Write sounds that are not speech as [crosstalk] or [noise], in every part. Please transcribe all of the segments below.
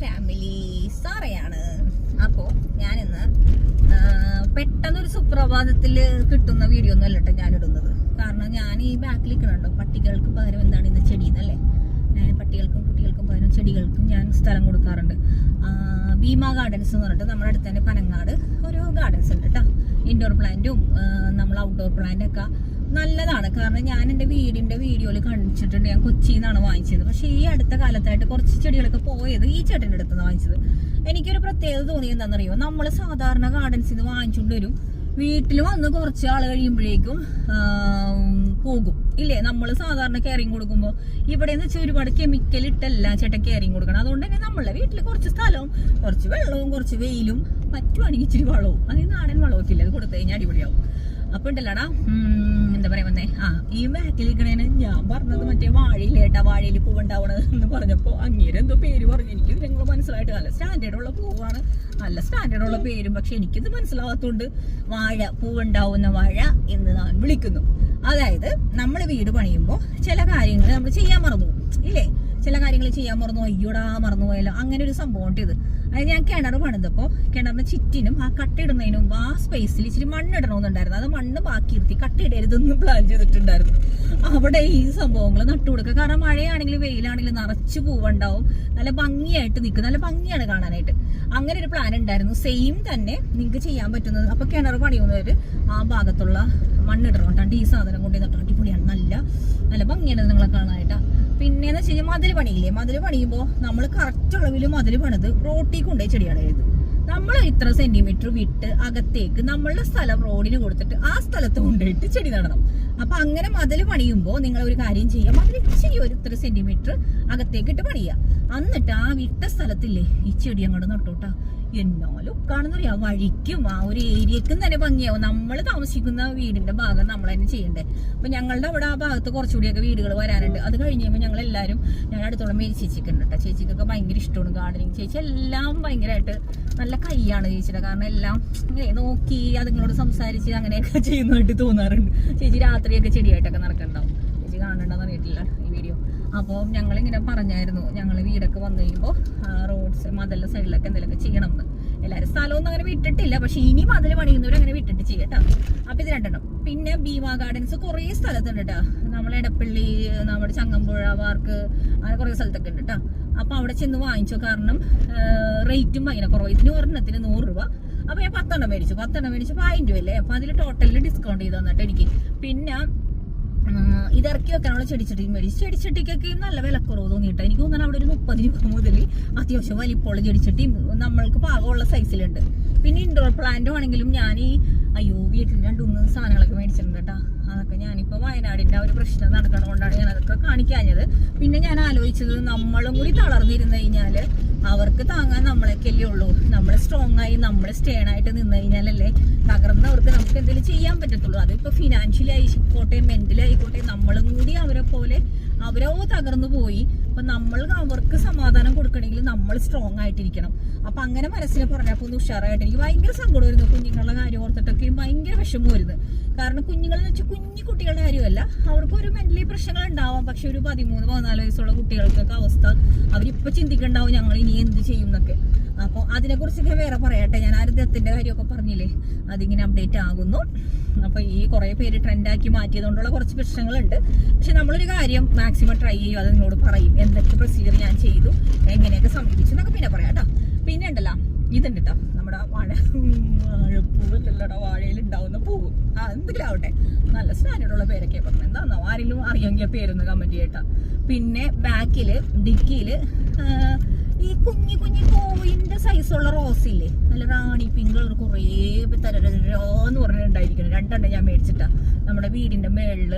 Family. സാറയാണ്. അപ്പോൾ ഞാനിന്ന് പെട്ടെന്നൊരു സുപ്രഭാതത്തിൽ കിട്ടുന്ന വീഡിയോ ഒന്നും അല്ലട്ടോ ഞാനിടുന്നത്. കാരണം ഞാൻ ഈ ബാക്കിൽ നിൽക്കണുണ്ടോ പട്ടികൾക്ക് പകരം എന്താണ് ഇന്ന് ചെടി എന്നല്ലേ പട്ടികൾക്കും കുട്ടികൾക്കും പകരം ചെടികൾക്കും ഞാൻ സ്ഥലം കൊടുക്കാറുണ്ട്. ഭീമ ഗാർഡൻസ് എന്ന് പറഞ്ഞിട്ട് നമ്മുടെ അടുത്ത് തന്നെ പനങ്ങാട് ഒരു ഗാർഡൻസ് ഉണ്ട് കേട്ടോ ഇൻഡോർ പ്ലാന്റും നമ്മൾ ഔട്ട്ഡോർ പ്ലാന്റ് ഒക്കെ നല്ലതാണ്. കാരണം ഞാൻ എന്റെ വീടിന്റെ വീഡിയോയിൽ കാണിച്ചിട്ടുണ്ട് ഞാൻ കൊച്ചിയിൽ നിന്നാണ് വാങ്ങിച്ചത്. പക്ഷേ ഈ അടുത്ത കാലത്തായിട്ട് കുറച്ച് ചെടികളൊക്കെ പോയത് ഈ ചേട്ടന്റെ അടുത്ത് നിന്ന് വാങ്ങിച്ചത്. എനിക്കൊരു പ്രത്യേകത തോന്നിയത് എന്താണെന്നറിയോ നമ്മൾ സാധാരണ ഗാർഡൻസിൽ നിന്ന് വാങ്ങിച്ചുകൊണ്ട് വരും. വീട്ടിൽ വന്ന് കുറച്ച് ആൾ കഴിയുമ്പോഴേക്കും പോകും. ഇല്ലേ? നമ്മൾ സാധാരണ കെയറിങ് കൊടുക്കുമ്പോൾ ഇവിടെ എന്ന് വെച്ചാൽ ഒരുപാട് കെമിക്കൽ ഇട്ടല്ല ചേട്ടൻ കെയറിങ് കൊടുക്കണം. അതുകൊണ്ട് തന്നെ നമ്മളെ വീട്ടിൽ കുറച്ച് സ്ഥലവും കുറച്ച് വെള്ളവും കുറച്ച് വെയിലും പറ്റുവാണെങ്കിൽ ഇച്ചിരി വളവും. അത് ഈ നാടൻ വളമൊക്കെ ഇല്ല? അത് കൊടുത്തു കഴിഞ്ഞാൽ അടിപൊളിയാവും. അപ്പൊ ഉണ്ടല്ലടാ എന്താ പറയാ വന്നേ? ആ ഈ നിൽക്കണേന് ഞാൻ പറഞ്ഞത് മറ്റേ വാഴയിലേട്ടാ വാഴയിൽ പൂവുണ്ടാവണത് എന്ന് പറഞ്ഞപ്പോ അങ്ങേരെ എന്തോ പേര് പറഞ്ഞു. എനിക്ക് നിങ്ങൾ മനസ്സിലായിട്ട് നല്ല സ്റ്റാൻഡേർഡ് ഉള്ള പൂവാണ്. നല്ല സ്റ്റാൻഡേർഡ് ഉള്ള പേരും പക്ഷെ എനിക്കിത് മനസ്സിലാവാത്തോണ്ട് വാഴ പൂവുണ്ടാവുന്ന വാഴ എന്ന് ഞാൻ വിളിക്കുന്നു. അതായത് നമ്മൾ വീട് പണിയുമ്പോൾ ചില കാര്യങ്ങൾ നമ്മൾ ചെയ്യാൻ മറന്നു. ഇല്ലേ? ചില കാര്യങ്ങൾ ചെയ്യാൻ മറന്നു അയ്യോടാ മറന്നു പോയല്ലോ. അങ്ങനെ ഒരു സംഭവം ഇത്. അത് ഞാൻ കിണർ പണിതപ്പോ കിണറിന് ചുറ്റിനും ആ കട്ടിടുന്നതിന് മുമ്പ് ആ സ്പേസിൽ ഇച്ചിരി മണ്ണിടണമെന്നുണ്ടായിരുന്നു അത് മണ്ണ് ബാക്കി ഇരുത്തി കട്ടയിടരുതെന്ന് പ്ലാൻ ചെയ്തിട്ടുണ്ടായിരുന്നു. അവിടെ ഈ സംഭവങ്ങൾ നട്ടുകൊടുക്കുക കാരണം മഴയാണെങ്കിലും വെയിലാണെങ്കിലും നിറച്ച് പൂവുണ്ടാവും. നല്ല ഭംഗിയായിട്ട് നിൽക്കും. നല്ല ഭംഗിയാണ് കാണാനായിട്ട്. അങ്ങനെ ഒരു പ്ലാൻ ഉണ്ടായിരുന്നു. സെയിം തന്നെ നിങ്ങൾക്ക് ചെയ്യാൻ പറ്റുന്നത്. അപ്പൊ കിണർ പണിയുന്നവര് ആ ഭാഗത്തുള്ള മണ്ണിടണം. കേട്ടോ ഈ സാധനം കൊണ്ട് നട്ടു അടിപൊളിയാണ്. നല്ല നല്ല ഭംഗിയാണ് നിങ്ങളെ കാണാനായിട്ടാ. പിന്നെന്ന് വെച്ച് കഴിഞ്ഞാൽ മതിൽ പണിയില്ലേ? മതിൽ പണിയുമ്പോൾ നമ്മൾ കറക്റ്റ് അളവിൽ മതിൽ പണിത് റോട്ടിൽ കൊണ്ടുപോയി ചെടിയാണ് ചെയ്ത് നമ്മൾ ഇത്ര സെന്റിമീറ്റർ വിട്ട് അകത്തേക്ക് നമ്മളുടെ സ്ഥലം റോഡിന് കൊടുത്തിട്ട് ആ സ്ഥലത്ത് കൊണ്ടുപോയിട്ട് ചെടി നടണം. അപ്പൊ അങ്ങനെ മതിൽ പണിയുമ്പോൾ നിങ്ങൾ ഒരു കാര്യം ചെയ്യാം. മതിൽ ഇച്ചിരി ഒരു ഇത്ര സെന്റിമീറ്റർ അകത്തേക്ക് ഇട്ട് പണിയുക. എന്നിട്ട് ആ വിട്ട സ്ഥലത്തില്ലേ ഈ ചെടി അങ്ങോട്ട് നട്ടോട്ടാ. എന്നാലും കാണുന്നറിയാ വഴിക്കും ആ ഒരു ഏരിയക്കും തന്നെ ഭംഗിയാവും. നമ്മൾ താമസിക്കുന്ന വീടിന്റെ ഭാഗം നമ്മൾ തന്നെ ചെയ്യണ്ടേ. അപ്പൊ ഞങ്ങളുടെ അവിടെ ആ ഭാഗത്ത് കുറച്ചുകൂടിയൊക്കെ വീടുകൾ വരാനുണ്ട് അത് കഴിഞ്ഞ് ഞങ്ങൾ എല്ലാവരും ഞാൻ അടുത്തോളം മേരി ചേച്ചിക്ക് ഉണ്ട് കേട്ടോ. ചേച്ചിക്കൊക്കെ ഭയങ്കര ഇഷ്ടമാണ് ഗാർഡനിങ് ചേച്ചി എല്ലാം ഭയങ്കരമായിട്ട് നല്ല കൈയാണ് ചേച്ചിയുടെ. കാരണം എല്ലാം നോക്കി അതുങ്ങളോട് സംസാരിച്ച് അങ്ങനെയൊക്കെ ചെയ്യുന്നതായിട്ട് തോന്നാറുണ്ട്. ചേച്ചി രാത്രിയൊക്കെ ചെടിയായിട്ടൊക്കെ നടക്കണ്ടാവും കാണണ്ടെന്ന് അറിയിട്ടില്ല ഈ വീഡിയോ. അപ്പോൾ ഞങ്ങളിങ്ങനെ പറഞ്ഞായിരുന്നു ഞങ്ങൾ വീടൊക്കെ വന്നു കഴിയുമ്പോൾ റോഡ്സ് മതിലെ സൈഡിലൊക്കെ എന്തെങ്കിലുമൊക്കെ ചെയ്യണം എന്ന് എല്ലാവരും സ്ഥലമൊന്നും അങ്ങനെ വിട്ടിട്ടില്ല പക്ഷെ ഇനി മതിൽ പണിയുന്നവരും അങ്ങനെ വിട്ടിട്ട് ചെയ്യട്ടോ. അപ്പോൾ ഇത് രണ്ടെണ്ണം. പിന്നെ ഭീമാ ഗാർഡൻസ് കുറേ സ്ഥലത്തുണ്ട് കേട്ടോ നമ്മളെ ഇടപ്പള്ളി നമ്മുടെ ചങ്ങമ്പുഴ പാർക്ക് അങ്ങനെ കുറേ സ്ഥലത്തൊക്കെ ഉണ്ട് കേട്ടോ അപ്പോൾ അവിടെ ചെന്ന് വാങ്ങിച്ചു. കാരണം റേറ്റും ഭയങ്കര കുറവ്. ഇതിന് ഒരെണ്ണത്തിന് നൂറ് രൂപ. അപ്പോൾ ഞാൻ പത്തെണ്ണം മേടിച്ചു. പത്തെണ്ണം മേടിച്ചപ്പോൾ ആയിരം രൂപ അല്ലേ അപ്പോൾ അതിൽ ടോട്ടലിൽ ഡിസ്കൗണ്ട് ചെയ്ത് തന്നിട്ട് എനിക്ക്. പിന്നെ ഇറക്കി വെക്കാനുള്ള ചെടിച്ചട്ടി മേടിച്ചു ചെടിച്ചട്ടിക്കൊക്കെ നല്ല വിലക്കുറവ് തോന്നിയിട്ട്. എനിക്ക് തോന്നുന്നു അവിടെ ഒരു മുപ്പത് രൂപ മുതൽ അത്യാവശ്യം വലിപ്പമുള്ള ചെടിച്ചട്ടി നമ്മൾക്ക് പാകമുള്ള സൈസിലുണ്ട്. പിന്നെ ഇൻഡോർ പ്ലാന്റും ആണെങ്കിലും ഞാൻ ഈ അയ്യോ വീട്ടിൽ രണ്ട് മൂന്ന് സാധനങ്ങളൊക്കെ മേടിച്ചിട്ടുണ്ട് കേട്ടോ അതൊക്കെ ഞാനിപ്പോൾ വയനാടിന്റെ ഒരു പ്രശ്നം നടക്കണതുകൊണ്ടാണ് ഞാൻ അതൊക്കെ കാണിക്കാഞ്ഞത്. പിന്നെ ഞാൻ ആലോചിച്ചത് നമ്മളും കൂടി തളർന്നിരുന്നു കഴിഞ്ഞാൽ അവർക്ക് താങ്ങാൻ നമ്മളൊക്കെയല്ലേ ഉള്ളൂ. നമ്മൾ സ്ട്രോങ് ആയി നമ്മൾ സ്റ്റേൺ ആയിട്ട് നിന്ന് കഴിഞ്ഞാലല്ലേ തകർന്നവർക്ക് നമുക്ക് എന്തെങ്കിലും ചെയ്യാൻ പറ്റത്തുള്ളൂ. അതിപ്പോൾ ഫിനാൻഷ്യലി ആയിക്കോട്ടെ മെന്റലി ആയിക്കോട്ടെ നമ്മളും കൂടി അവരെ പോലെ അവരോ തകർന്നു പോയി. അപ്പൊ നമ്മൾ അവർക്ക് സമാധാനം കൊടുക്കണമെങ്കിൽ നമ്മൾ സ്ട്രോങ് ആയിട്ടിരിക്കണം. അപ്പൊ അങ്ങനെ മനസ്സിൽ പറഞ്ഞപ്പോൾ ഒന്ന് ഉഷാറായിട്ട് എനിക്ക് ഭയങ്കര സങ്കടം വരുന്നു കുഞ്ഞുങ്ങളുടെ കാര്യം ഓർത്തിട്ടൊക്കെ ഭയങ്കര വിഷമം വരുന്നത് കാരണം കുഞ്ഞുങ്ങൾ എന്ന് വെച്ചാൽ കുഞ്ഞു കുട്ടികളുടെ കാര്യമല്ല അവർക്ക് ഒരു മെന്റലി പ്രശ്നങ്ങൾ ഉണ്ടാവാം. പക്ഷെ ഒരു പതിമൂന്ന് പതിനാല് വയസ്സുള്ള കുട്ടികൾക്കൊക്കെ അവസ്ഥ അവരിപ്പൊ ചിന്തിക്കണ്ടാവും ഞങ്ങൾ ഇനി എന്ത് ചെയ്യും എന്നൊക്കെ. അപ്പോൾ അതിനെ കുറിച്ചൊക്കെ വേറെ പറയട്ടെ? ഞാൻ ആരുദ്യത്തിന്റെ കാര്യമൊക്കെ പറഞ്ഞില്ലേ? അതിങ്ങനെ അപ്ഡേറ്റ് ആകുന്നു. അപ്പൊ ഈ കുറെ പേര് ട്രെൻഡാക്കി മാറ്റിയതുകൊണ്ടുള്ള കുറച്ച് പ്രശ്നങ്ങളുണ്ട്. പക്ഷെ നമ്മളൊരു കാര്യം മാക്സിമം ട്രൈ ചെയ്യും അത് നിങ്ങളോട് പറയും. എന്തൊക്കെ പ്രൊസീജിയർ ഞാൻ ചെയ്തു എങ്ങനെയൊക്കെ സമീപിച്ചു എന്നൊക്കെ പിന്നെ പറയാം കേട്ടോ. പിന്നെ ഉണ്ടല്ലോ ഇതുണ്ട് കേട്ടോ നമ്മുടെ വാഴ വാഴപ്പൂവല്ലല്ലോടാ വാഴയിൽ ഉണ്ടാവുന്ന പൂവ്. ആ എന്തെങ്കിലും ആവട്ടെ നല്ല സ്റ്റാൻഡേർഡുള്ള പേരൊക്കെ പറഞ്ഞു. എന്താണോ ആരെങ്കിലും അറിയാമെങ്കിൽ പേരൊന്ന് കമന്റ് ചെയ്യട്ടോ. പിന്നെ ബാക്കിൽ ഡിക്കിയിൽ ഈ കുഞ്ഞു കുഞ്ഞു കോയിന്റെ സൈസുള്ള റോസ് ഇല്ലേ? നല്ല റാണി പിങ്ക് കളർ കുറേ എന്ന് പറഞ്ഞിട്ടുണ്ടായിരിക്കണം രണ്ടെണ്ണം ഞാൻ മേടിച്ചിട്ടാ. നമ്മുടെ വീടിന്റെ മേളിൽ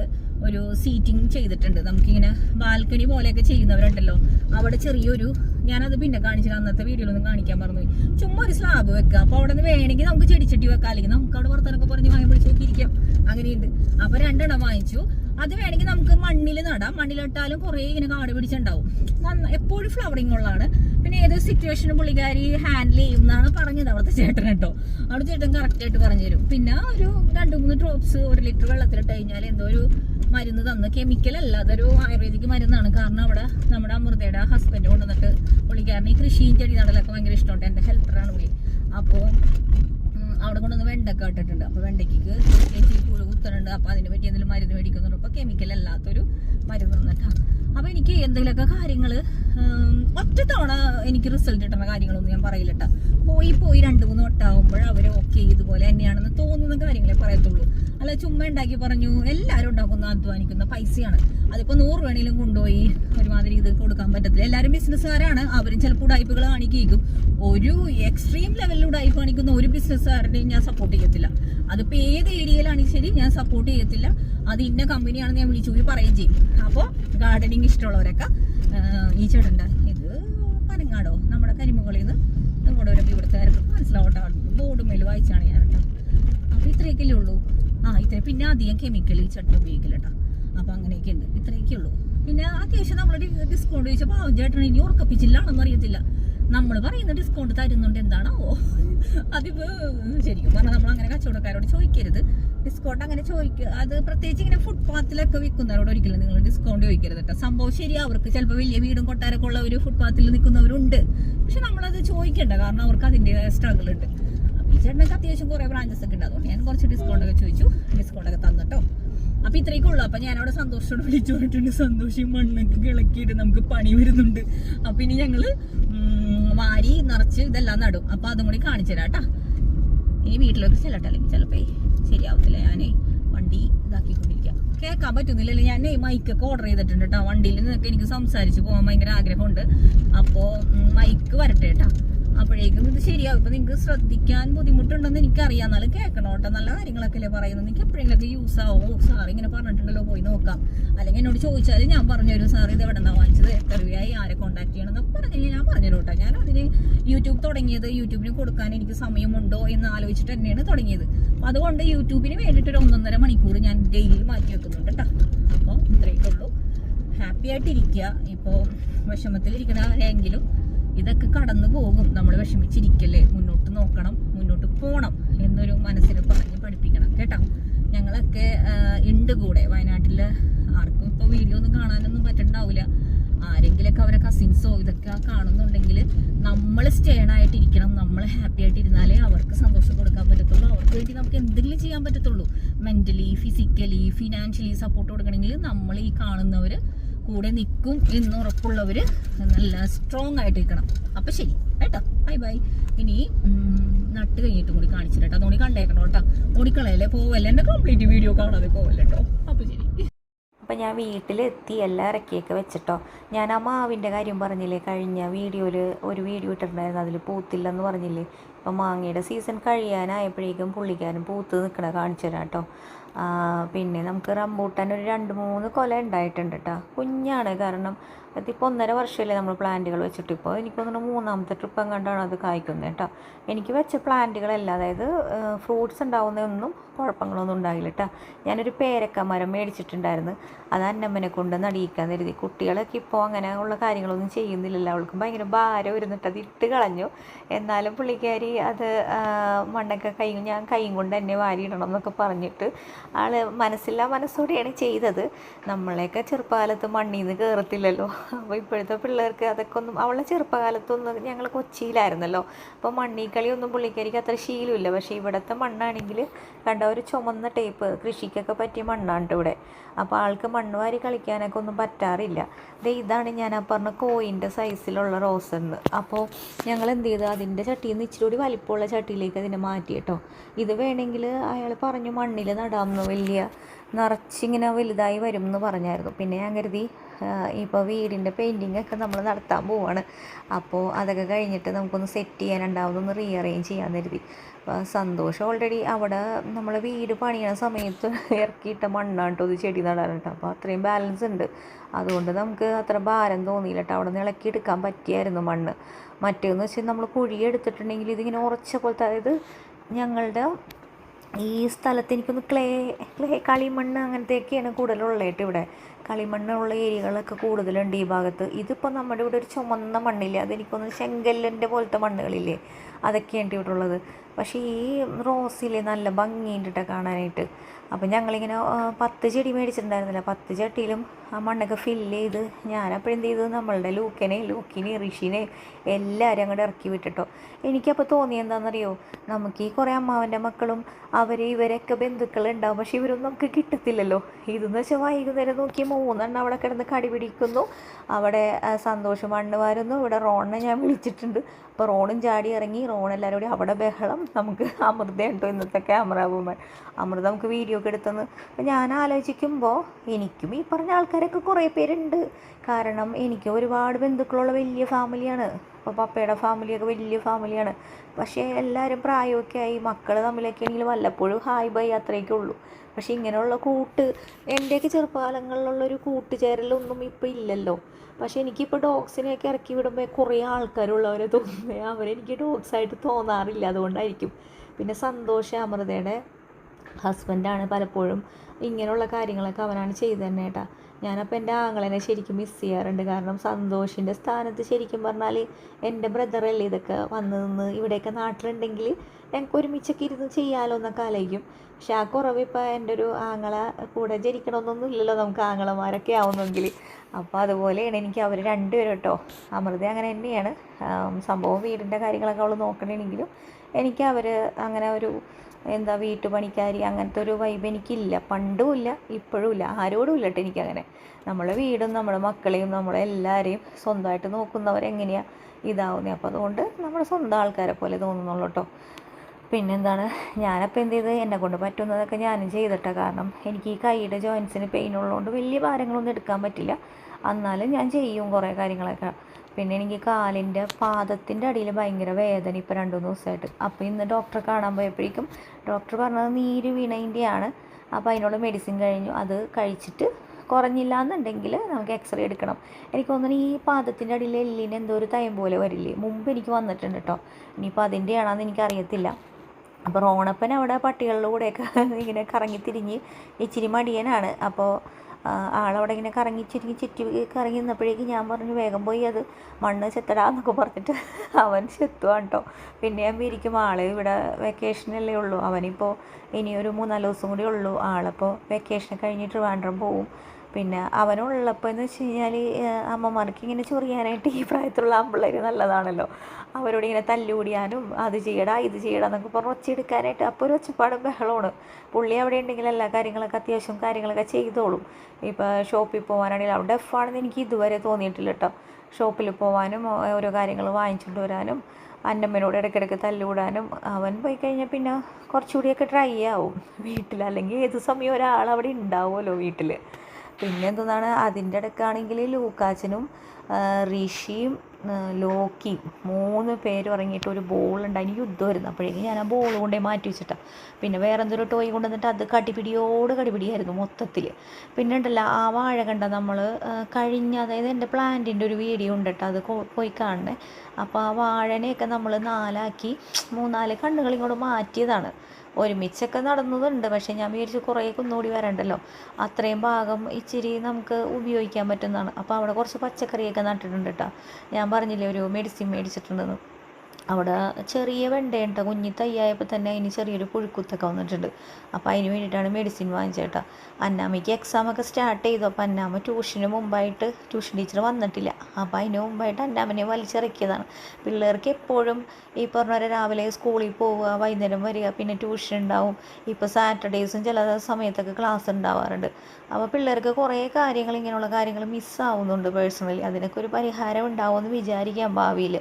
ഒരു സീറ്റിംഗ് ചെയ്തിട്ടുണ്ട്. നമുക്കിങ്ങനെ ബാൽക്കണി പോലെയൊക്കെ ചെയ്യുന്നവരുണ്ടല്ലോ. അവിടെ ചെറിയൊരു ഞാനത് പിന്നെ കാണിച്ചില്ല. അന്നത്തെ വീഡിയോയിലൊന്നും കാണിക്കാൻ പറഞ്ഞു ചുമ്മാ ഒരു സ്ലാബ് വെക്കുക അപ്പൊ അവിടെ നിന്ന് വേണമെങ്കിൽ നമുക്ക് ചെടിച്ചട്ടി വെക്കാം. അല്ലെങ്കിൽ നമുക്ക് അവിടെ പുറത്തിറക്കെ പറഞ്ഞ് വാങ്ങി പിടിച്ച് നോക്കിയിരിക്കാം. അങ്ങനെയുണ്ട്. അപ്പൊ രണ്ടെണ്ണം വാങ്ങിച്ചു. അത് വേണമെങ്കിൽ നമുക്ക് മണ്ണിൽ നടാം. മണ്ണിലിട്ടാലും കുറേ ഇങ്ങനെ കാട് പിടിച്ചുണ്ടാവും. എപ്പോഴും ഫ്ലവറിങ് ഉള്ളതാണ്. പിന്നെ ഏത് സിറ്റുവേഷനും പുള്ളിക്കാരി ഹാൻഡിൽ ചെയ്യും എന്നാണ് പറഞ്ഞത് അവിടുത്തെ ചേട്ടൻ കേട്ടോ. അവിടുത്തെ ചേട്ടൻ കറക്റ്റ് ആയിട്ട് പറഞ്ഞു തരും പിന്നെ ഒരു രണ്ട് മൂന്ന് ഡ്രോപ്സ് ഒരു ലിറ്റർ വെള്ളത്തിലിട്ട് കഴിഞ്ഞാൽ എന്തോ ഒരു മരുന്ന് തന്ന്. കെമിക്കൽ അല്ല അതൊരു ആയുർവേദിക് മരുന്നാണ്. കാരണം അവിടെ നമ്മുടെ അമൃതയുടെ ഹസ്ബൻഡ് കൊണ്ടുവന്നിട്ട് പുള്ളിക്കാരനെ ഈ കൃഷിയും ചെടി നടലൊക്കെ ഭയങ്കര ഇഷ്ടമുണ്ട്. എന്റെ ഹെൽപ്പറാണ് പുള്ളി. അപ്പോൾ അവിടെ കൊണ്ടുവന്ന് വെണ്ടക്ക ഇട്ടിട്ടുണ്ട്. അപ്പോൾ വെണ്ടയ്ക്ക് ചേച്ചി പുഴു കുത്തുന്നുണ്ട്. അപ്പോൾ അതിനെ പറ്റി എന്തെങ്കിലും മരുന്ന് മേടിക്കുന്നുണ്ട്. അപ്പോൾ കെമിക്കൽ അല്ലാത്തൊരു മരുന്ന് തന്നിട്ടാണ്. അപ്പോൾ എനിക്ക് എന്തെങ്കിലുമൊക്കെ കാര്യങ്ങൾ ഒറ്റ തവണ എനിക്ക് റിസൾട്ട് കിട്ടുന്ന കാര്യങ്ങളൊന്നും ഞാൻ പറയില്ല കേട്ടോ പോയി പോയി രണ്ട് മൂന്ന് വട്ടാവുമ്പോൾ അവർ ഓക്കെ ഇതുപോലെ തന്നെയാണെന്ന് തോന്നുന്ന കാര്യങ്ങളെ പറയത്തുള്ളൂ. അല്ല ചുമ്മാ ഉണ്ടാക്കി പറഞ്ഞു. എല്ലാവരും ഉണ്ടാക്കുന്ന അധ്വാനിക്കുന്ന. പൈസയാണ്. അതിപ്പോ നൂറ് വേണേലും കൊണ്ടുപോയി ഒരുമാതിരി ഇത് കൊടുക്കാൻ പറ്റത്തില്ല. എല്ലാവരും ബിസിനസ്സുകാരാണ്. അവരും ചിലപ്പോൾ ഉടായ്പകൾ കാണിക്കും ഒരു എക്സ്ട്രീം ലെവലിൽ ഉടായ്പ കാണിക്കുന്ന ഒരു ബിസിനസ്സുകാരുടെയും ഞാൻ സപ്പോർട്ട് ചെയ്യത്തില്ല. അതിപ്പോ ഏത് ഏരിയയിലാണെങ്കിൽ ശരി? ഞാൻ സപ്പോർട്ട് ചെയ്യത്തില്ല. അത് ഇന്ന കമ്പനിയാണെന്ന് ഞാൻ വിളിച്ചു പോയി പറയുകയും ചെയ്യും. അപ്പോൾ ഗാർഡനിങ് ഇഷ്ടമുള്ളവരൊക്കെ ഈ ചേട്ടൻ ഇത് പനങ്ങാടോ നമ്മുടെ കരിമുകളിൽ നിന്ന് നിങ്ങളുടെ ഒരു ഇവിടുത്തെ മനസ്സിലാവട്ടെ. ബോർഡ് മേൽ വായിച്ചാണ് ഞാൻ കേട്ടോ അപ്പൊ ഇത്രയൊക്കെ ഉള്ളൂ. ആ ഇത്ര പിന്നെ അധികം കെമിക്കൽ ഈ ചട്ട ഉപയോഗിക്കില്ല കേട്ടോ അപ്പൊ അങ്ങനെയൊക്കെ ഉണ്ട്. ഇത്രയൊക്കെ ഉള്ളൂ. പിന്നെ അത്യാവശ്യം നമ്മളൊരു ഡിസ്കൗണ്ട് ചോദിച്ചപ്പോൾ ആ ചേട്ടൻ ഇനി ഉറക്കപ്പിച്ചില്ലാണെന്ന് അറിയത്തില്ല. നമ്മൾ പറയുന്ന ഡിസ്കൗണ്ട് തരുന്നുണ്ട് എന്താണോ. അതിപ്പോ ശരിക്കും പറഞ്ഞാൽ നമ്മൾ അങ്ങനെ കച്ചവടക്കാരോട് ചോദിക്കരുത്. ഡിസ്കൗണ്ട് അങ്ങനെ ചോദിക്കുക അത് പ്രത്യേകിച്ച് ഇങ്ങനെ ഫുട്പാത്തിലൊക്കെ വിൽക്കുന്നവരോട് ഒരിക്കലും നിങ്ങൾ ഡിസ്കൗണ്ട് ചോദിക്കരുത് കേട്ടോ സംഭവം ശരി അവർക്ക് ചിലപ്പോൾ വലിയ വീടും കൊട്ടാരൊക്കെ ഉള്ളവർ ഫുട്പാത്തിൽ നിൽക്കുന്നവരുണ്ട്. പക്ഷെ നമ്മളത് ചോദിക്കേണ്ട കാരണം അവർക്ക് അതിന്റെതായ സ്ട്രഗിൾ ഉണ്ട്. ഈ ചേട്ടനൊക്കെ അത്യാവശ്യം കുറെ ബ്രാഞ്ചസ് ഒക്കെ ഉണ്ട്. അതുകൊണ്ട് ഞാൻ കുറച്ച് ഡിസ്കൗണ്ട് ഒക്കെ ചോദിച്ചു. ഡിസ്കൗണ്ട് ഒക്കെ തന്നിട്ടോ. അപ്പൊ ഇത്രയൊക്കെ ഉള്ളു. അപ്പൊ ഞാൻ അവിടെ സന്തോഷത്തോട് വിളിച്ചു പോയിട്ടുണ്ട് സന്തോഷം മണ്ണൊക്കെ കിളക്കിയിട്ട് നമുക്ക് പണി വരുന്നുണ്ട്. അപ്പൊ ഇനി ഞങ്ങൾ വാരി നിറച്ച് ഇതെല്ലാം നടും. അപ്പൊ അതും കൂടി കാണിച്ചു തരാം ഇനി വീട്ടിലേക്ക് ചെല്ലട്ടെ അല്ലെങ്കിൽ ചിലപ്പോ ശരിയാവത്തില്ല. ഞാനേ വണ്ടി ഇതാക്കിക്കൊണ്ടിരിക്കാം. കേൾക്കാൻ പറ്റുന്നില്ലല്ലോ. ഞാൻ മൈക്കൊക്കെ ഓർഡർ ചെയ്തിട്ടുണ്ട് കേട്ടോ. വണ്ടിയിൽ നിന്നൊക്കെ എനിക്ക് സംസാരിച്ച് പോകാൻ ഭയങ്കര ആഗ്രഹമുണ്ട്. അപ്പോൾ മൈക്ക് വരട്ടെ കേട്ടോ. അപ്പോഴേക്കും ഇത് ശരിയാവും. ഇപ്പൊ നിങ്ങൾക്ക് ശ്രദ്ധിക്കാൻ ബുദ്ധിമുട്ടുണ്ടെന്ന് എനിക്കറിയാം. എന്നാലും കേൾക്കണം കേട്ടോ. നല്ല കാര്യങ്ങളൊക്കെ അല്ലേ പറയുന്നത്? നിങ്ങൾക്ക് എപ്പോഴെങ്കിലൊക്കെ യൂസ് ആവോ? സാർ ഇങ്ങനെ പറഞ്ഞിട്ടുണ്ടല്ലോ. പോയി നോക്കാം. അല്ലെങ്കിൽ എന്നോട് ചോദിച്ചാൽ ഞാൻ പറഞ്ഞു തരും. സാർ ഇത് എവിടെ നിന്നാണ് വാങ്ങിച്ചത്? എത്ര രൂപയായി ആരെ കോൺടാക്ട് ചെയ്യണം എന്നൊക്കെ പറഞ്ഞു ഞാൻ പറഞ്ഞു കേട്ടോ. ഞാൻ അതിന് യൂട്യൂബ് തുടങ്ങിയത് യൂട്യൂബിന് കൊടുക്കാൻ എനിക്ക് സമയമുണ്ടോ എന്ന് ആലോചിച്ചിട്ട് തന്നെയാണ് തുടങ്ങിയത്. അപ്പൊ അതുകൊണ്ട് യൂട്യൂബിന് വേണ്ടിയിട്ട് ഒരു ഒന്നൊന്നര മണിക്കൂർ ഞാൻ ഡെയിലി മാറ്റി വെക്കുന്നുണ്ട് കേട്ടോ. അപ്പോൾ ഇത്രയൊക്കെ ഉള്ളൂ. ഹാപ്പി ആയിട്ടിരിക്കുക ഇപ്പോൾ വിഷമത്തിലിരിക്കണമെങ്കിലും ഇതൊക്കെ കടന്നു പോകും. നമ്മൾ വിഷമിച്ചിരിക്കല്ലേ? മുന്നോട്ട് നോക്കണം മുന്നോട്ട് പോകണം എന്നൊരു മനസ്സിൽ പറഞ്ഞ് പഠിപ്പിക്കണം. കേട്ടോ? ഞങ്ങളൊക്കെ ഉണ്ട് കൂടെ. വയനാട്ടിൽ ആർക്കും ഇപ്പോൾ വീഡിയോ ഒന്നും കാണാനൊന്നും പറ്റണ്ടാവില്ല ആരെങ്കിലൊക്കെ അവരെ കസിൻസോ ഇതൊക്കെ കാണുന്നുണ്ടെങ്കിൽ നമ്മൾ സ്റ്റേൺ ആയിട്ടിരിക്കണം. നമ്മൾ ഹാപ്പി ആയിട്ടിരുന്നാലേ അവർക്ക് സന്തോഷം കൊടുക്കാൻ പറ്റത്തുള്ളൂ. അവർക്ക് വേണ്ടി നമുക്ക് എന്തെങ്കിലും ചെയ്യാൻ പറ്റത്തുള്ളൂ. മെന്റലി ഫിസിക്കലി ഫിനാൻഷ്യലി സപ്പോർട്ട് കൊടുക്കണമെങ്കിൽ നമ്മൾ ഈ കാണുന്നവർ കൂടെ നിൽക്കും എന്നുറപ്പുള്ളവർ നല്ല സ്ട്രോങ് ആയിട്ട് നിൽക്കണം അപ്പം ശരി കേട്ടോ. ബൈ ബൈ ഇനി നട്ട് കഴിഞ്ഞിട്ടും കൂടി കാണിച്ചിട്ട് കേട്ടോ. കണ്ടേക്കണോ കണ്ടേക്കണം കേട്ടോ. ഓടിക്കളയല്ലേ പോവല്ലേ? എന്റെ കംപ്ലീറ്റ് വീഡിയോ കാണാതെ പോവല്ലേ കേട്ടോ. അപ്പം ശരി. അപ്പം ഞാൻ വീട്ടിലെത്തി എല്ലാം ഇറക്കിയൊക്കെ വെച്ചിട്ടോ. ഞാൻ ആ മാവിന്റെ കാര്യം പറഞ്ഞില്ലേ? കഴിഞ്ഞ വീഡിയോയിൽ ഒരു വീഡിയോ ഇട്ടിട്ടുണ്ടായിരുന്നു. അതിൽ പൂത്തില്ലെന്ന് പറഞ്ഞില്ലേ? ഇപ്പം മാങ്ങയുടെ സീസൺ കഴിയാനായപ്പോഴേക്കും പുള്ളിക്കാരൻ പൂത്ത് നിൽക്കണ കാണിച്ചു തരാം കേട്ടോ. പിന്നെ നമുക്ക് റംബൂട്ടാൻ ഒരു രണ്ട് മൂന്ന് കൊല ഉണ്ടായിട്ടുണ്ട് കേട്ടോ കുഞ്ഞാണ് കാരണം അതിപ്പോൾ ഒന്നര വർഷമല്ലേ നമ്മൾ പ്ലാന്റുകൾ വെച്ചിട്ട്. ഇപ്പോൾ എനിക്ക് തോന്നുന്നു മൂന്നാമത്തെ ട്രിപ്പ് എങ്ങാണ്ടാണ് അത് കായ്ക്കുന്നത് കേട്ടോ എനിക്ക് വെച്ച പ്ലാന്റുകളല്ല അതായത് ഫ്രൂട്ട്സ് ഉണ്ടാവുന്നതൊന്നും കുഴപ്പങ്ങളൊന്നും ഉണ്ടായില്ല കേട്ടോ ഞാനൊരു പേരക്ക മരം മേടിച്ചിട്ടുണ്ടായിരുന്നു. അത് അന്നമ്മനെ കൊണ്ട് നടിയിക്കാൻ കരുതി. കുട്ടികളൊക്കെ ഇപ്പോൾ അങ്ങനെ ഉള്ള കാര്യങ്ങളൊന്നും ചെയ്യുന്നില്ലല്ലോ. അവൾക്ക് ഭയങ്കര ഭാരം ഇരുന്നിട്ട് അത് ഇട്ട് കളഞ്ഞു. എന്നാലും പുള്ളിക്കാരി അത് മണ്ണൊക്കെ കൈ ഞാൻ കൈയും കൊണ്ട് എന്നെ വാരിയിടണം എന്നൊക്കെ പറഞ്ഞിട്ട് ആൾ മനസ്സില്ലാ മനസ്സോടെയാണ് ചെയ്തത്. നമ്മളെയൊക്കെ ചെറുപ്പകാലത്ത് മണ്ണിൽ നിന്ന് കയറത്തില്ലല്ലോ അപ്പോൾ ഇപ്പോഴത്തെ പിള്ളേർക്ക് അതൊക്കെ ഒന്നും അവളെ ചെറുപ്പകാലത്തൊന്നും ഞങ്ങൾ കൊച്ചിയിലായിരുന്നല്ലോ. അപ്പോൾ മണ്ണി കളിയൊന്നും പുള്ളിക്കാരിക്ക് അത്ര ശീലമില്ല. പക്ഷേ ഇവിടുത്തെ മണ്ണാണെങ്കിൽ കണ്ട ഒരു ചുമന്ന ടേപ്പ് കൃഷിക്കൊക്കെ പറ്റിയ മണ്ണാണ് ഇവിടെ. അപ്പോൾ ആൾക്ക് മണ്ണ് വാരി കളിക്കാനൊക്കെ ഒന്നും പറ്റാറില്ല. ദേ ഇതാണ് ഞാൻ ആ പറഞ്ഞ കോയിന്റെ സൈസിലുള്ള റോസ് എന്ന് അപ്പോൾ ഞങ്ങൾ എന്ത് ചെയ്തു? അതിന്റെ ചട്ടിയിൽ നിന്ന് ഇച്ചിരി കൂടി വലിപ്പമുള്ള ചട്ടിയിലേക്ക് അതിനെ മാറ്റി കേട്ടോ. ഇത് വേണമെങ്കിൽ അയാൾ പറഞ്ഞു മണ്ണിൽ നടാമെന്ന് വലിയ നിറച്ചിങ്ങനെ വലുതായി വരും എന്ന് പറഞ്ഞായിരുന്നു. പിന്നെ ഞാൻ കരുതി ഇപ്പോൾ വീടിന്റെ പെയിന്റിങ് ഒക്കെ നമ്മൾ നടത്താൻ പോവാണ്. അപ്പോൾ അതൊക്കെ കഴിഞ്ഞിട്ട് നമുക്കൊന്ന് സെറ്റ് ചെയ്യാനുണ്ടാവും ഒന്ന് റീ അറേഞ്ച് ചെയ്യാൻ കരുതി. സന്തോഷം ഓൾറെഡി അവിടെ നമ്മൾ വീട് പണിയണ സമയത്ത് ഇറക്കിയിട്ട മണ്ണാണ് ഇത് ചെടി നടാനായിട്ട് അപ്പോൾ അത്രയും ബാലൻസ് ഉണ്ട്. അതുകൊണ്ട് നമുക്ക് അത്ര ഭാരം തോന്നിയില്ല കേട്ടോ അവിടെ നിന്ന് ഇളക്കി എടുക്കാൻ പറ്റിയായിരുന്നു മണ്ണ്. മറ്റേന്ന് വെച്ചാൽ നമ്മൾ കുഴി എടുത്തിട്ടുണ്ടെങ്കിൽ ഇതിങ്ങനെ ഉറച്ച പോലത്തെ അതായത് ഞങ്ങളുടെ ഈ സ്ഥലത്ത് എനിക്കൊന്ന് ക്ലേ ക്ലേ കളിമണ്ണ് അങ്ങനത്തെയൊക്കെയാണ് കൂടുതലുള്ളത് ഇവിടെ. കളിമണ്ണുള്ള ഏരിയകളൊക്കെ കൂടുതലുണ്ട് ഈ ഭാഗത്ത്. ഇതിപ്പോൾ നമ്മുടെ ഇവിടെ ഒരു ചുമന്ന മണ്ണില്ലേ? അതെനിക്കൊന്ന് ചെങ്കല്ലിന്റെ പോലത്തെ മണ്ണുകളില്ലേ? അതൊക്കെയാണ് ഇവിടെ ഉള്ളത് പക്ഷേ ഈ റോസിലെ നല്ല ഭംഗിയുണ്ട് കാണാനായിട്ട്. അപ്പം ഞങ്ങളിങ്ങനെ പത്ത് ചെടി മേടിച്ചിട്ടുണ്ടായിരുന്നില്ല. പത്ത് ചട്ടിയിലും ആ മണ്ണൊക്കെ ഫില്ല് ചെയ്ത് ഞാനപ്പോൾ എന്ത് ചെയ്തു? നമ്മളുടെ ലൂക്കനെ ലൂക്കിനെ ഋഷിനെ എല്ലാവരും അങ്ങോട്ട് ഇറക്കി വിട്ടിട്ടോ. എനിക്കപ്പോൾ തോന്നി എന്താണെന്നറിയോ നമുക്ക് ഈ കുറേ അമ്മാവന്റെ മക്കളും അവർ ഇവരൊക്കെ ബന്ധുക്കൾ ഉണ്ടാവും പക്ഷേ ഇവരൊന്നും നമുക്ക് കിട്ടത്തില്ലല്ലോ. ഇതെന്ന് വെച്ചാൽ വൈകുന്നേരം നോക്കി മൂന്നെണ്ണം അവിടെ കിടന്ന് കടി പിടിക്കുന്നു. അവിടെ സന്തോഷം മണ്ണ് വരുന്നു. ഇവിടെ റോണിനെ ഞാൻ വിളിച്ചിട്ടുണ്ട്. അപ്പോൾ റോണും ചാടി ഇറങ്ങി. റോൺ എല്ലാവരും കൂടി അവിടെ ബഹളം. നമുക്ക് അമൃത ഉണ്ടോ ഇന്നത്തെ ക്യാമറ വുമൻ? അമൃത നമുക്ക് വീഡിയോ ഒക്കെ എടുത്തെന്ന്. അപ്പോൾ ഞാൻ ആലോചിക്കുമ്പോൾ എനിക്കും ഈ പറഞ്ഞ ആൾക്കാരൊക്കെ കുറേ പേരുണ്ട്. കാരണം എനിക്ക് ഒരുപാട് ബന്ധുക്കളുള്ള വലിയ ഫാമിലിയാണ് അപ്പോൾ പപ്പയുടെ ഫാമിലിയൊക്കെ വലിയ ഫാമിലിയാണ് പക്ഷേ എല്ലാവരും പ്രായമൊക്കെ ആയി. മക്കൾ തമ്മിലൊക്കെ ആണെങ്കിൽ വല്ലപ്പോഴും ഹായ് ബൈ അത്രയൊക്കെ ഉള്ളൂ. പക്ഷേ ഇങ്ങനെയുള്ള കൂട്ട് എന്റെയൊക്കെ ചെറുപ്പകാലങ്ങളിലുള്ളൊരു കൂട്ടുചേരലൊന്നും ഇപ്പോൾ ഇല്ലല്ലോ. പക്ഷേ എനിക്കിപ്പോൾ ഡോഗ്സിനെയൊക്കെ ഇറക്കി വിടുമ്പോൾ കുറേ ആൾക്കാരുള്ളവരെ തോന്നുന്നത് അവരെനിക്ക് ഡോഗ്സായിട്ട് തോന്നാറില്ല അതുകൊണ്ടായിരിക്കും. പിന്നെ സന്തോഷ് അമൃതയുടെ ഹസ്ബൻഡാണ് പലപ്പോഴും ഇങ്ങനെയുള്ള കാര്യങ്ങളൊക്കെ അവനാണ് ചെയ്തു തന്നെ കേട്ടാ. ഞാനപ്പോൾ എന്റെ ആങ്ങളെന്നെ ശരിക്കും മിസ് ചെയ്യാറുണ്ട്. കാരണം സന്തോഷിന്റെ സ്ഥാനത്ത് ശരിക്കും പറഞ്ഞാൽ എന്റെ ബ്രദറല്ലേ ഇതൊക്കെ വന്ന് നിന്ന് ഇവിടെയൊക്കെ നാട്ടിലുണ്ടെങ്കിൽ ഞങ്ങൾക്ക് ഒരുമിച്ചൊക്കെ ഇരുന്ന് ചെയ്യാമല്ലോ എന്നൊക്കെ ആലോചിക്കും. പക്ഷെ ആ കുറവ് ഇപ്പോൾ എന്റെ ഒരു ആങ്ങള കൂടെ ജനിക്കണമെന്നൊന്നും ഇല്ലല്ലോ നമുക്ക് ആങ്ങളമാരൊക്കെ ആവുന്നെങ്കിൽ അപ്പോൾ അതുപോലെയാണ് എനിക്ക് അവർ രണ്ടുപേരും കേട്ടോ. അമൃത അങ്ങനെ തന്നെയാണ്. സംഭവം വീടിന്റെ കാര്യങ്ങളൊക്കെ അവൾ നോക്കണമെങ്കിലും എനിക്ക് അവർ അങ്ങനെ ഒരു എന്താ വീട്ടുപണിക്കാരി അങ്ങനത്തെ ഒരു വൈബ് എനിക്കില്ല. പണ്ടും ഇല്ല ഇപ്പോഴും ഇല്ല. ആരോടും ഇല്ല കേട്ടോ എനിക്കങ്ങനെ. നമ്മളെ വീടും നമ്മുടെ മക്കളെയും നമ്മളെ എല്ലാവരെയും സ്വന്തമായിട്ട് നോക്കുന്നവരെങ്ങനെയാണ് ഇതാവുന്നത് അപ്പോൾ അതുകൊണ്ട് നമ്മുടെ സ്വന്തം ആൾക്കാരെ പോലെ തോന്നുന്നുള്ളൂ കേട്ടോ പിന്നെന്താണ്? ഞാനപ്പോൾ എന്ത് ചെയ്ത്? എന്നെ കൊണ്ട് പറ്റുന്നതൊക്കെ ഞാനും ചെയ്തിട്ട. കാരണം എനിക്ക് ഈ കൈയുടെ ജോയിൻസിന് പെയിൻ ഉള്ളതുകൊണ്ട് വലിയ ഭാരങ്ങളൊന്നും എടുക്കാൻ പറ്റില്ല. എന്നാലും ഞാൻ ചെയ്യും കുറേ കാര്യങ്ങളൊക്കെ. പിന്നെ എനിക്ക് കാലിന്റെ പാദത്തിന്റെ അടിയിൽ ഭയങ്കര വേദന ഇപ്പോൾ രണ്ട് മൂന്ന് ദിവസമായിട്ട്. അപ്പോൾ ഇന്ന് ഡോക്ടറെ കാണാൻ പോയപ്പോഴേക്കും ഡോക്ടർ പറഞ്ഞത് നീര് വീണതിന്റെയാണ്. അപ്പോൾ അതിനുള്ള മെഡിസിൻ കഴിഞ്ഞു. അത് കഴിച്ചിട്ട് കുറഞ്ഞില്ല എന്നുണ്ടെങ്കിൽ നമുക്ക് എക്സ്റേ എടുക്കണം. എനിക്ക് തോന്നുന്നു ഈ പാദത്തിന്റെ അടിയിൽ എല്ലിന് എന്തോ ഒരു തയം പോലെ വരില്ലേ? മുമ്പ് എനിക്ക് വന്നിട്ടുണ്ട് കേട്ടോ. ഇനിയിപ്പോൾ അതിന്റെയാണെന്ന് എനിക്കറിയത്തില്ല. അപ്പോൾ റോണപ്പൻ അവിടെ പട്ടികളുടെ കൂടെയൊക്കെ ഇങ്ങനെ കറങ്ങി തിരിഞ്ഞ് ഇച്ചിരി മടിയനാണ്. അപ്പോൾ ആളവിടെ ഇങ്ങനെ കറങ്ങി ചിരിങ്ങി ചുറ്റി കറങ്ങി നിന്നപ്പോഴേക്കും ഞാൻ പറഞ്ഞു വേഗം പോയി അത് മണ്ണ് ചെത്തടാന്നൊക്കെ പറഞ്ഞിട്ട് അവൻ ചെത്തുവാണ് കേട്ടോ പിന്നെ ഞാൻ വിരിക്കും ആൾ ഇവിടെ വെക്കേഷനല്ലേ ഉള്ളൂ. അവനിപ്പോൾ ഇനിയൊരു മൂന്നാൽ ദിവസം കൂടി ഉള്ളൂ. ആളപ്പോൾ വെക്കേഷൻ കഴിഞ്ഞിട്ട് ട്രിവാൻഡ്രം പോവും. പിന്നെ അവനുള്ളപ്പോൾ എന്ന് വെച്ച് കഴിഞ്ഞാൽ അമ്മമാർക്ക് ഇങ്ങനെ ചൊറിയാനായിട്ട് ഈ പ്രായത്തിലുള്ള ആമ്പിള്ളേർ നല്ലതാണല്ലോ. അവരോട് ഇങ്ങനെ തല്ലുകൂടിയാനും അത് ചെയ്യടാ ഇത് ചെയ്യടാ എന്നൊക്കെ പറഞ്ഞ് ഒച്ചയെടുക്കാനായിട്ട് അപ്പോൾ ഒരു ഒച്ചപ്പാടും ബഹളമാണ് പുള്ളി അവിടെ ഉണ്ടെങ്കിൽ എല്ലാ കാര്യങ്ങളൊക്കെ അത്യാവശ്യം കാര്യങ്ങളൊക്കെ ചെയ്തോളും. ഇപ്പോൾ ഷോപ്പിൽ പോകാനാണെങ്കിൽ അവിടെ ഡെഫാണെന്ന് എനിക്ക് ഇതുവരെ തോന്നിയിട്ടില്ല കേട്ടോ. ഷോപ്പിൽ പോകാനും ഓരോ കാര്യങ്ങൾ വാങ്ങിച്ചുകൊണ്ട് വരാനും അന്നമ്മനോട് ഇടയ്ക്കിടയ്ക്ക് തല്ലുകൂടാനും അവൻ പോയി കഴിഞ്ഞാൽ പിന്നെ കുറച്ചുകൂടിയൊക്കെ ട്രൈ ആവും വീട്ടിൽ. അല്ലെങ്കിൽ ഏത് സമയം ഒരാൾ അവിടെ ഉണ്ടാവുമല്ലോ വീട്ടിൽ പിന്നെ അതിന്റെ ഇടയ്ക്കാണെങ്കിൽ ലൂക്കാച്ചനും ഋഷിയും ലോക്കി ലോക്കിയും മൂന്ന് പേര് ഇറങ്ങിയിട്ട് ഒരു ബോൾ ഉണ്ട് അതിന് വരുന്നു. അപ്പോഴേക്കും ഞാൻ ആ ബോൾ കൊണ്ടേ മാറ്റി വെച്ചിട്ടാണ് പിന്നെ വേറെ എന്തൊരു ടോയ് കൊണ്ടുവന്നിട്ട് അത് കടിപിടിയോട് കടിപിടിയായിരുന്നു മൊത്തത്തിൽ പിന്നെ ഉണ്ടല്ലോ ആ വാഴ കണ്ട നമ്മൾ കഴിഞ്ഞ അതായത് എന്റെ പ്ലാന്റിന്റെ ഒരു വീഡിയോ ഉണ്ട് കേട്ടോ അത് പോയി കാണണേ. അപ്പോൾ ആ വാഴനെയൊക്കെ നമ്മൾ നാലാക്കി മൂന്നാൽ കണ്ണുകൾ ഇങ്ങോട്ട് മാറ്റിയതാണ്. ഒരുമിച്ചൊക്കെ നടന്നതുണ്ട്. പക്ഷേ ഞാൻ വിചാരിച്ചു കുറേ കുന്നുകൂടി വരണ്ടല്ലോ. അത്രയും ഭാഗം ഇച്ചിരി നമുക്ക് ഉപയോഗിക്കാൻ പറ്റുന്നതാണ്. അപ്പോൾ അവിടെ കുറച്ച് പച്ചക്കറിയൊക്കെ നട്ടിട്ടുണ്ട് കേട്ടോ. ഞാൻ പറഞ്ഞില്ലേ ഒരു മെഡിസിൻ മേടിച്ചിട്ടുണ്ടെന്ന്. അവിടെ ചെറിയ വെണ്ടയുണ്ട്. കുഞ്ഞി തയ്യായപ്പോൾ തന്നെ അതിന് ചെറിയൊരു പുഴുക്കുത്തൊക്കെ വന്നിട്ടുണ്ട്. അപ്പോൾ അതിന് വേണ്ടിയിട്ടാണ് മെഡിസിൻ വാങ്ങിച്ചേട്ടാ അന്നാമ്മയ്ക്ക് എക്സാമൊക്കെ സ്റ്റാർട്ട് ചെയ്തു. അപ്പോൾ അന്നാമ്മ ട്യൂഷന് മുമ്പായിട്ട് ട്യൂഷൻ ടീച്ചർ വന്നിട്ടില്ല. അപ്പോൾ അതിന് മുമ്പായിട്ട് അന്നാമ്മനെ വലിച്ചിറക്കിയതാണ്. പിള്ളേർക്ക് എപ്പോഴും ഈ പറഞ്ഞവരെ രാവിലെ സ്കൂളിൽ പോവുക വൈകുന്നേരം വരിക പിന്നെ ട്യൂഷൻ ഉണ്ടാവും. ഇപ്പോൾ സാറ്റർഡേസും ചില സമയത്തൊക്കെ ക്ലാസ് ഉണ്ടാവാറുണ്ട്. അപ്പോൾ പിള്ളേർക്ക് കുറേ കാര്യങ്ങൾ ഇങ്ങനെയുള്ള കാര്യങ്ങൾ മിസ്സാവുന്നുണ്ട് പേഴ്സണലി അതിനൊക്കെ ഒരു പരിഹാരം ഉണ്ടാവുമെന്ന് വിചാരിക്കാം ഭാവിയിൽ.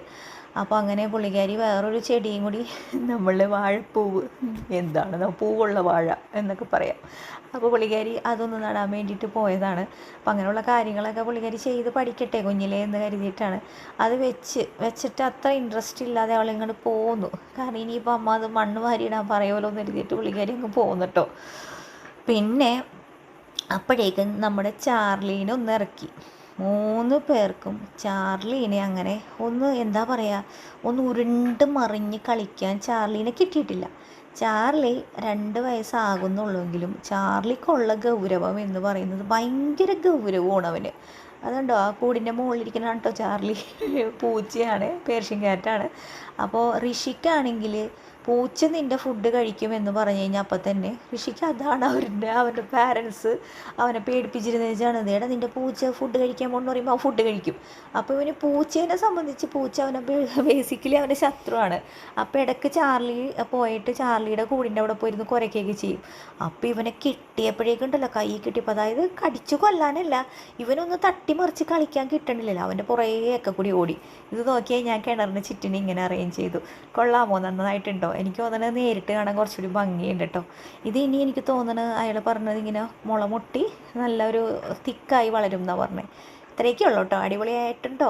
അപ്പോൾ അങ്ങനെ പുള്ളിക്കാരി വേറൊരു ചെടിയും കൂടി [laughs] നമ്മളുടെ വാഴപ്പൂവ്. എന്താണ്? പൂവുള്ള വാഴ എന്നൊക്കെ പറയാം. അപ്പോൾ പുള്ളിക്കാരി അതൊന്ന് നടാൻ വേണ്ടിയിട്ട് പോയതാണ്. അപ്പോൾ അങ്ങനെയുള്ള കാര്യങ്ങളൊക്കെ പുള്ളിക്കാരി ചെയ്ത് പഠിക്കട്ടെ കുഞ്ഞിലേ എന്ന് കരുതിയിട്ടാണ്. അത് വെച്ച് വെച്ചിട്ട് അത്ര ഇൻട്രസ്റ്റ് ഇല്ലാതെ അവൾ ഇങ്ങോട്ട് കാരണം ഇനിയിപ്പോൾ അമ്മ അത് മണ്ണ് വാരിയിടാൻ പറയുമല്ലോ എന്ന് കരുതിയിട്ട് പുള്ളിക്കാരി അങ്ങ് പോന്നു കേട്ടോ പിന്നെ അപ്പോഴേക്കും നമ്മുടെ ചാർലീനെ ഒന്ന് ഇറക്കി. മൂന്ന് പേർക്കും ചാർലീനെ അങ്ങനെ ഒന്ന് എന്താ പറയുക ഒന്ന് ഉരുണ്ട് മറിഞ്ഞ് കളിക്കാൻ ചാർലീനെ കിട്ടിയിട്ടില്ല. ചാർലി രണ്ട് വയസ്സാകുന്നുള്ളെങ്കിലും ചാർലിക്കുള്ള ഗൗരവം എന്ന് പറയുന്നത് ഭയങ്കര ഗൗരവമാണ് അവന്. അതുണ്ടോ ആ കൂടിന്റെ മുകളിലിരിക്കുന്ന കേട്ടോ ചാർലി? പൂച്ചയാണ് പേർഷ്യൻ ക്യാറ്റാണ്. അപ്പോൾ ഋഷിക്കാണെങ്കിൽ പൂച്ച നിന്റെ ഫുഡ് കഴിക്കുമെന്ന് പറഞ്ഞു കഴിഞ്ഞാൽ അപ്പം തന്നെ ഋഷിക്ക് അതാണ് അവരുടെ അവരുടെ പാരൻസ് അവനെ പേടിപ്പിച്ചിരുന്നത് വെച്ചാണ് എടാ നിന്റെ പൂച്ച ഫുഡ് കഴിക്കാൻ പോകണമെന്ന് പറയുമ്പോൾ അവൻ ഫുഡ് കഴിക്കും. അപ്പോൾ ഇവന് പൂച്ചേനെ സംബന്ധിച്ച് പൂച്ച അവനെ ബേസിക്കലി അവന്റെ ശത്രുവാണ്. അപ്പോൾ ഇടയ്ക്ക് ചാർലി പോയിട്ട് ചാർലിയുടെ കൂടിന്റെ അവിടെ പോയിരുന്ന് കുരയ്ക്കുകയൊക്കെ ചെയ്യും. അപ്പോൾ ഇവനെ കിട്ടിയപ്പോഴേക്കുണ്ടല്ലോ കൈ കിട്ടിയപ്പോൾ അതായത് കടിച്ചു കൊല്ലാനല്ല ഇവനൊന്ന് തട്ടിമറിച്ച് കളിക്കാൻ കിട്ടണില്ലല്ലോ. അവന്റെ പുറകെയൊക്കെ കൂടി ഓടി. ഇത് നോക്കിയാൽ ഞാൻ കിണറിന് ചുറ്റിനെ ഇങ്ങനെ അറേഞ്ച് ചെയ്തു. കൊള്ളാമോ? നന്നായിട്ടുണ്ടോ? എനിക്ക് തോന്നണത് നേരിട്ട് കാണാൻ കുറച്ചുകൂടി ഭംഗിയുണ്ട് കേട്ടോ. ഇത് ഇനി എനിക്ക് തോന്നണത് അയാൾ പറഞ്ഞത് ഇങ്ങനെ മുള മുട്ടി നല്ലൊരു തിക്കായി വളരും എന്നാണ് പറഞ്ഞത് ഇത്രയൊക്കെ ഉള്ളൂ കേട്ടോ. അടിപൊളിയായിട്ടുണ്ടോ?